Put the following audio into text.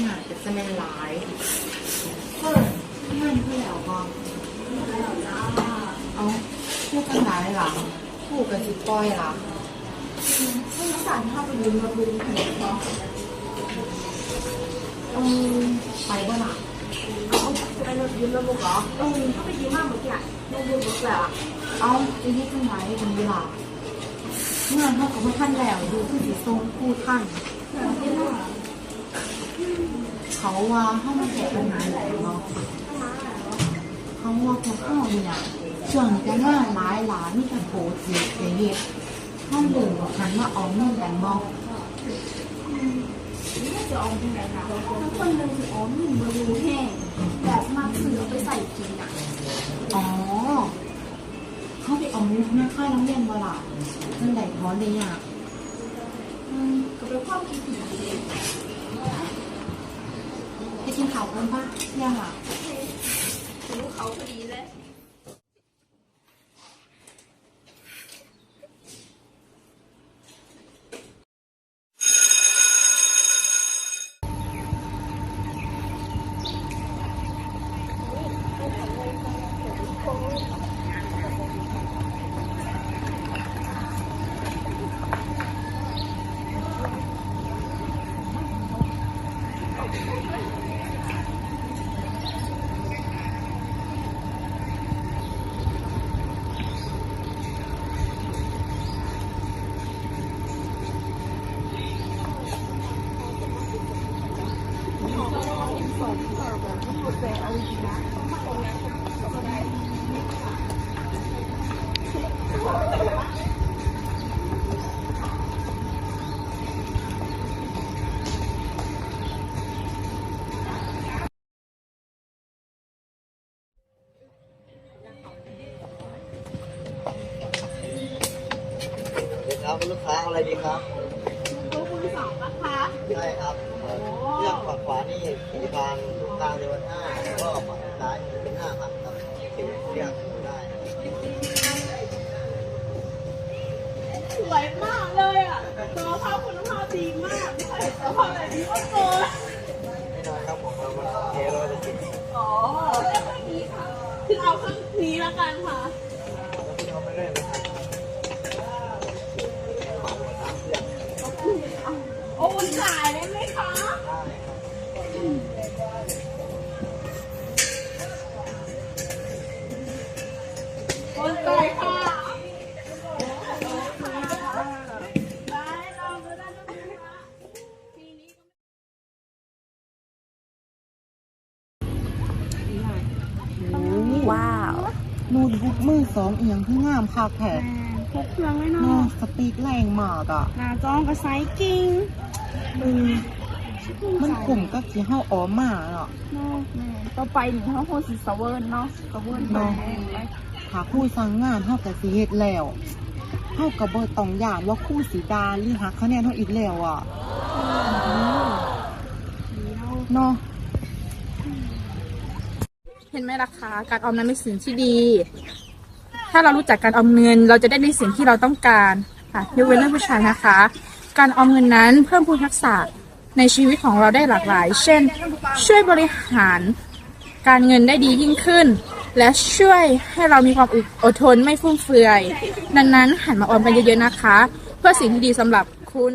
น่าจะจะไม่ร้ายเพิ่นเงินเพื่อแล้วก็เอาพูดกันร้ายหลังพูดกันสิปล่อยหลังให้นักสั่งเข้าไปยืนมาดูแผนเขาเออไปบ่ล่ะเอาไปรถยืนมาบุกเหรอเออเขาไปยืนมากเมื่อกี้อะลงบนรถแล้วอะเอาจะยึดกันไว้เป็นเวลาเงินเขาก็ไม่ทันแล้วดูคือสิทรงผู้ท่านแบบนี้น่ะ เขาว่าเข้ามาแก้ปัญหาแล้วเนาะเขาว่าพวกเขาเนี่ยช่วงนี้จะงานร้ายหลานนี่กันโผล่เสียเสียห้องเดื่มกับคันว่าเอาเงินแบงบอกนี่จะออมยังไงคะทั้งคนหนึ่งคือออมหนึ่งบรูแห้งแบบมากซื้อเอาไปใส่กินอะอ๋อเขาไปเอามุกแม่ค่ายโรงเรียนบ่ล่ะนั่นไหนท้อนเลยอะอืมก็เป็นความคิดที่ดี กินข้าวกันปะยังอะรู้เขาพอดีเลย ครับคุณลูกค้าเอาอะไรดีครับพวกคุณสองนะคะใช่ครับ เอ่อเลือกฝั่งขวานี่สี่พันตรงกลางเดือนห้าแล้วก็ฝั่งซ้ายเป็นห้าพันครับสี่เลือกได้สวยมากเลยอะตัวภาพคุณภาพดีมากไม่เคยเห็นตัวภาพแบบนี้มาก่อนไม่นอยครับผมเรามันเทร้อยละสิบอ๋อแล้วก็นี้ค่ะคือเอาเครื่องนี้แล้วกัน อ้ยจ่ายได้ไหมคะได้ครับโอนจ่ายค่ะได้ลองดูได้ดูนะคะทีนี้ก็ว้าวนูดบุ๊กมือสองเอียงคืองามคักแท้พกเครื่องไว้หน่เนาะอยสปีกแรงมากอะหน้าจองกับไซส์กิ้ง เออมันกลุ่มก็สีเฮาอ๋อมาเนาะเนาะแม่ต่อไปหนูเขาโคสิสเวิร์นเนาะสเวิร์นไปเนาะถ้าครู่สั่งงานเฮาก็สิเฮ็ดแล้วเฮาก็บ่ต้องย่านว่าครู่สิดาหรือหักคะแนนเฮาอีกแล้วอะเนาะเห็นไหมล่ะคะการออมนั้นเป็นสิ่งที่ดี ถ้าเรารู้จักการออมเงิน เราจะได้ในสิ่งที่เราต้องการค่ะยกเว้นเรื่องผู้ชายนะคะ การออมเงินนั้นเพิ่มพูนทักษะในชีวิตของเราได้หลากหลาย เช่น ช่วยบริหารการเงินได้ดียิ่งขึ้น และช่วยให้เรามีความอดทนไม่ฟุ่มเฟือย ดังนั้นหันมาออมกันเยอะๆนะคะ เพื่อสิ่งที่ดีสำหรับคุณ